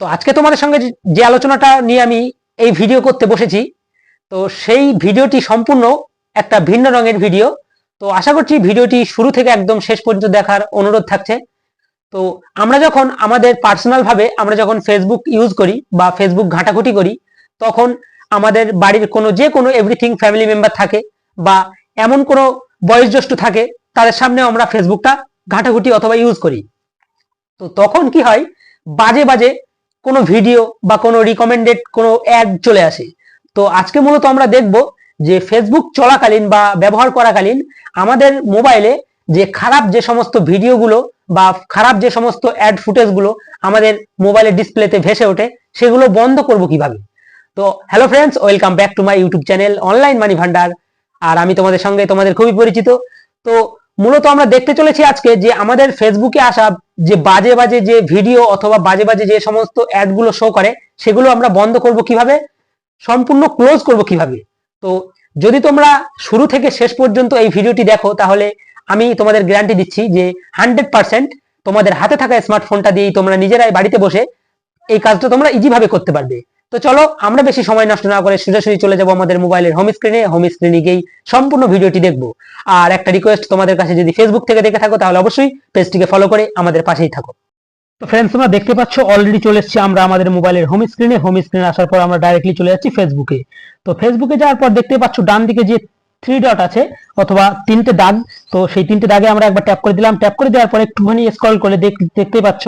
তো আজকে তোমাদের সঙ্গে যে- আলোচনাটা নিয়ে আমি এই ভিডিও করতে বসেছি, তো সেই ভিডিওটি সম্পূর্ণ একটা ভিন্ন রঙের ভিডিও তো আশা করছি ভিডিওটি শুরু থেকে একদম শেষ পর্যন্ত দেখার অনুরোধ থাকছে। তো আমরা যখন আমাদের পার্সোনাল ভাবে আমরা যখন ফেসবুক ইউজ করি বা ফেসবুক ঘাঁটাঘুটি করি, তখন আমাদের বাড়ির কোনো যে কোনো এভরিথিং ফ্যামিলি মেম্বার থাকে বা এমন কোনো বয়োজ্যেষ্ঠ থাকে, তাদের সামনে আমরা ফেসবুকটা ঘাটাঘুটি অথবা ইউজ করি। তো তখন কি হয়, বাজে বাজে কোনো ভিডিও বা কোনো রিকমেন্ডেড কোনো অ্যাড চলে আসে। তো আজকে মূলত আমরা দেখব যে ফেসবুক চলাকালীন বা ব্যবহার করাকালীন আমাদের মোবাইলে যে খারাপ যে সমস্ত ভিডিওগুলো বা খারাপ যে সমস্ত অ্যাড ফুটেজগুলো আমাদের মোবাইলের ডিসপ্লেতে ভেসে ওঠে, সেগুলো বন্ধ করব কীভাবে? তো hello friends welcome back to my YouTube channel online money Bhandar আর আমি তোমাদের সঙ্গে তোমাদের খুবই পরিচিত। তো মূলত আমরা দেখতে চলেছি আজকে যে আমাদের ফেসবুকে আসা যে বাজে বাজে যে ভিডিও অথবা বাজে বাজে যে সমস্ত অ্যাডগুলো শো করে, সেগুলো আমরা বন্ধ করব কীভাবে? সম্পূর্ণ ক্লোজ করব কীভাবে? তো যদি তোমরা শুরু থেকে শেষ পর্যন্ত এই ভিডিওটি দেখো, তাহলে আমি তোমাদের গ্যারান্টি দিচ্ছি যে হান্ড্রেড পার্সেন্ট তোমাদের হাতে থাকা স্মার্টফোনটা দিয়েই তোমরা নিজেরাই বাড়িতে বসে এই কাজটা তোমরা ইজিভাবে করতে পারবে। তো চলো, আমরা বেশি সময় নষ্ট না করে সোজাসুজি চলে যাব আমাদের মোবাইলের হোম স্ক্রিনে হোম স্ক্রিনে গিয়েই সম্পূর্ণ ভিডিওটি দেখব। আর একটা রিকোয়েস্ট তোমাদের কাছে যদি ফেসবুক থেকে দেখে থাকো, তাহলে অবশ্যই পেজটিকে ফলো করে আমাদের পাশেই থাকো। তো ফ্রেন্ডস তোমরা দেখতে পাচ্ছ অলরেডি চলে এসেছি আমরা আমাদের মোবাইলের হোম স্ক্রিনে হোম স্ক্রিনে আসার পর আমরা ডাইরেক্টলি চলে যাচ্ছি ফেসবুকে তো ফেসবুকে যাওয়ার পর দেখতে পাচ্ছ ডান দিকে যে থ্রি ডট আছে, অথবা তিনটে দাগ, তো সেই তিনটে দাগে আমরা একবার ট্যাপ করে দিলাম। ট্যাপ করে দেওয়ার পর একটুখানি স্ক্রল করে দেখতে পাচ্ছ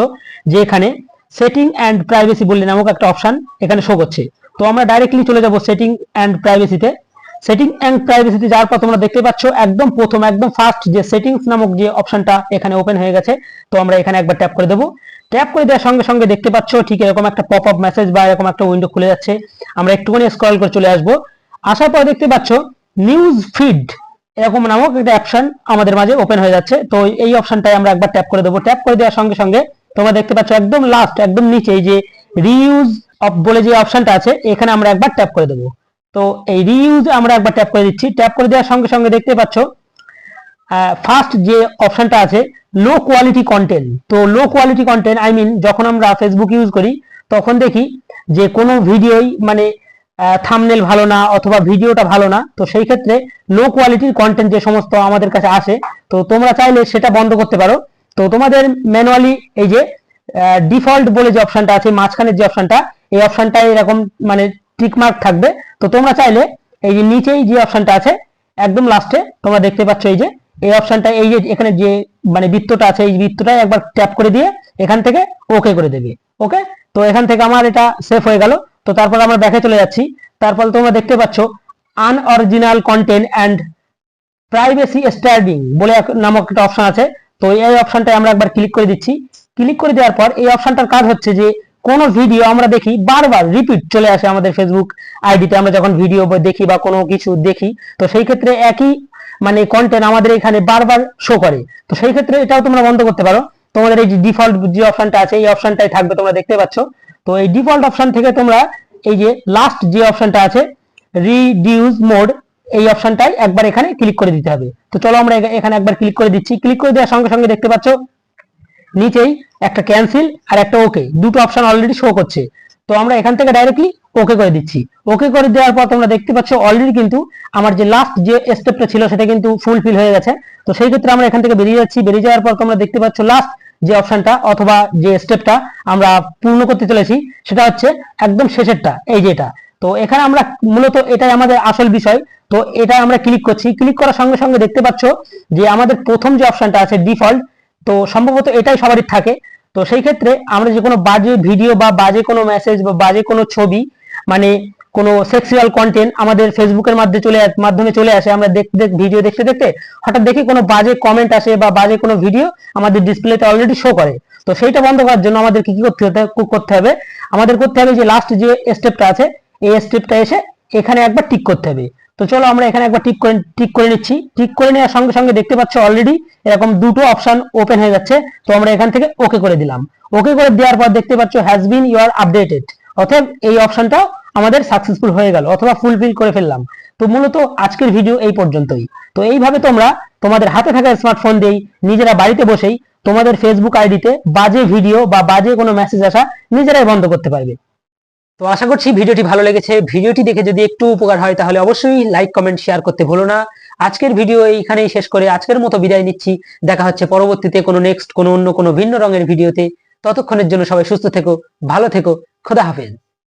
যে এখানে সেটিং অ্যান্ড প্রাইভেসি বললে নামক একটা অপশন এখানে শো করছে। তো আমরা ডাইরেক্টলি চলে যাব সেটিং অ্যান্ড প্রাইভেসিতে সেটিং অ্যান্ড প্রাইভেসিতে যাওয়ার পর তোমরা দেখতে পাচ্ছ একদম প্রথম, একদম ফার্স্ট যে সেটিংস নামক যে অপশনটা এখানে ওপেন হয়ে গেছে, তো আমরা এখানে একবার ট্যাপ করে দেবো। ট্যাপ করে দেওয়ার সঙ্গে সঙ্গে দেখতে পাচ্ছ ঠিক এরকম একটা পপ আপ মেসেজ বা এরকম একটা উইন্ডো খুলে যাচ্ছে। আমরা একটুখানি স্ক্রল করে চলে আসব। আসার পর দেখতে পাচ্ছ নিউজ ফিড এরকম নামক একটা অপশন আমাদের মাঝে ওপেন হয়ে যাচ্ছে। তো এই অপশনটাই আমরা একবার ট্যাপ করে দেবো। ট্যাপ করে দেওয়ার সঙ্গে সঙ্গে তোমরা দেখতে পাচ্ছ একদম লাস্ট একদম নিচে যে রিউজ অফ বলে যে অপশনটা আছে, এখানে আমরা একবার ট্যাপ করে দেবো। তো এই রিউজ আমরা একবার ট্যাপ করে দিচ্ছি। ট্যাপ করে দেওয়ার সঙ্গে সঙ্গে দেখতে পাচ্ছ ফার্স্ট যে অপশনটা আছে লো কোয়ালিটি কন্টেন্ট তো low quality content I mean যখন আমরা ফেসবুক ইউজ করি, তখন দেখি যে কোনো ভিডিওই মানে থামনেল ভালো না অথবা ভিডিওটা ভালো না। তো সেই ক্ষেত্রে লো কোয়ালিটির কন্টেন্ট যে সমস্ত আমাদের কাছে আসে, তো তোমরা চাইলে সেটা বন্ধ করতে পারো। তো তোমাদের ম্যানুয়ালি এই যে ডিফল্ট বলে যে অপশনটা আছে, মাঝখানের যে অপশনটা এই অপশনটা এরকম মানে টিক মার্ক থাকবে। তো তোমরা চাইলে এই যে নিচেই যে অপশনটা আছে, একদম লাস্টে তোমরা দেখতে পাচ্ছ এই যে, এই অপশনটা এই যে, এখানে যে মানে বৃত্তটা আছে, এই বৃত্তটাই একবার ট্যাপ করে দিয়ে এখান থেকে ওকে করে দেবে। ওকে তো এখান থেকে আমার এটা সেফ হয়ে গেল। তো তারপর আমরা ব্যাকে চলে যাচ্ছি। তারপর তোমরা দেখতে পাচ্ছ unoriginal content and privacy starting বলে নামক একটা অপশন আছে। তো এই অপশনটাই আমরা একবার ক্লিক করে দিচ্ছি। ক্লিক করে দেওয়ার পর এই অপশনটার কাজ হচ্ছে যে, কোন ভিডিও আমরা দেখি, বারবার রিপিট চলে আসে আমাদের ফেসবুক আইডিতে আমরা যখন ভিডিও দেখি বা কোনো কিছু দেখি, তো সেই ক্ষেত্রে একই মানে কন্টেন্ট আমাদের এখানে বারবার শো করে। তো সেই ক্ষেত্রে এটাও তোমরা বন্ধ করতে পারো। তোমাদের এই যে ডিফল্ট যে অপশনটা আছে, এই অপশনটাই থাকবে তোমরা দেখতে পাচ্ছ। তো এই ডিফল্ট অপশন থেকে তোমরা এই যে লাস্ট যে অপশনটা আছে রিডিউস মোড এই অপশনটাই একবার এখানে ক্লিক করে দিতে হবে। তো চলো আমরা এখানে একবার ক্লিক করে দিচ্ছি। ক্লিক করে দেওয়ার সঙ্গে সঙ্গে দেখতে পাচ্ছ, নিচেই একটা ক্যান্সেল আর একটা ওকে দুটো অপশন অলরেডি শো করছে। তো আমরা এখান থেকে ডাইরেক্টলি ওকে করে দিচ্ছি। ওকে করে দেওয়ার পর তোমরা দেখতে পাচ্ছ অলরেডি কিন্তু আমার যে লাস্ট যে স্টেপটা ছিল সেটা কিন্তু ফুলফিল হয়ে গেছে। তো সেই ক্ষেত্রে আমরা এখান থেকে বেরিয়ে যাচ্ছি। বেরিয়ে যাওয়ার পর তোমরা দেখতে পাচ্ছ লাস্ট যে অপশনটা অথবা যে স্টেপটা আমরা পূর্ণ করতে চলেছি, সেটা হচ্ছে একদম শেষেরটা। এই যে এটা। তো এখানে আমরা মূলত এটাই আমাদের আসল বিষয়। তো এটা আমরা ক্লিক করছি। ক্লিক করার সঙ্গে সঙ্গে দেখতে পাচ্ছ যে আমাদের প্রথম যে অপশনটা আছে ডিফল্ট তো সম্ভবত এটাই সবারই থাকে। তো সেই ক্ষেত্রে আমরা যে কোনো বাজে ভিডিও বা বাজে কোনো মেসেজ বা বাজে কোনো ছবি মানে কোনো সেক্সুয়াল কন্টেন্ট আমাদের ফেসবুকের মাধ্যমে চলে মাধ্যমে চলে আসে, আমরা দেখতে দেখ ভিডিও দেখতে দেখতে হঠাৎ দেখি কোনো বাজে কমেন্ট আসে বা বাজে কোনো ভিডিও আমাদের ডিসপ্লেতে অলরেডি শো করে। তো সেইটা বন্ধ করার জন্য আমাদের কি কি করতে করতে হবে? আমাদের করতে হবে যে লাস্ট যে স্টেপটা আছে এই স্টেপটা এসে এখানে একবার টিক করতে হবে। তো চলো আমরা এখানে একবার টিক করে টিক করে নিচ্ছি। টিক করে নেওয়ার সঙ্গে সঙ্গে দেখতে পাচ্ছ অলরেডি এরকম দুটো অপশন ওপেন হয়ে যাচ্ছে। তো আমরা এখান থেকে ওকে করে দিলাম। ওকে করে দেওয়ার পর দেখতে পাচ্ছ হ্যাজ বিন ইউর আপডেটেড অতএব এই অপশনটাও আমাদের সাকসেসফুল হয়ে গেল অথবা ফুলফিল করে ফেললাম। তো মূলত আজকের ভিডিও এই পর্যন্তই। তো এইভাবে তোমরা তোমাদের হাতে থাকা স্মার্টফোন দিয়েই নিজেরা বাড়িতে বসেই তোমাদের ফেসবুক আইডিতে বাজে ভিডিও বা বাজে কোনো মেসেজ আসা নিজেরাই বন্ধ করতে পারবে। তো আশা করছি ভিডিওটি ভালো লেগেছে। ভিডিওটি দেখে যদি একটু উপকার হয়, তাহলে অবশ্যই লাইক কমেন্ট শেয়ার করতে ভুলো না। আজকের ভিডিও এইখানেই শেষ করে আজকের মতো বিদায় নিচ্ছি। দেখা হচ্ছে পরবর্তীতে কোনো নেক্সট কোনো অন্য, কোনো ভিন্ন রঙের ভিডিওতে। ততক্ষণের জন্য সবাই সুস্থ থেকো, ভালো থেকো। খোদা হাফেজ।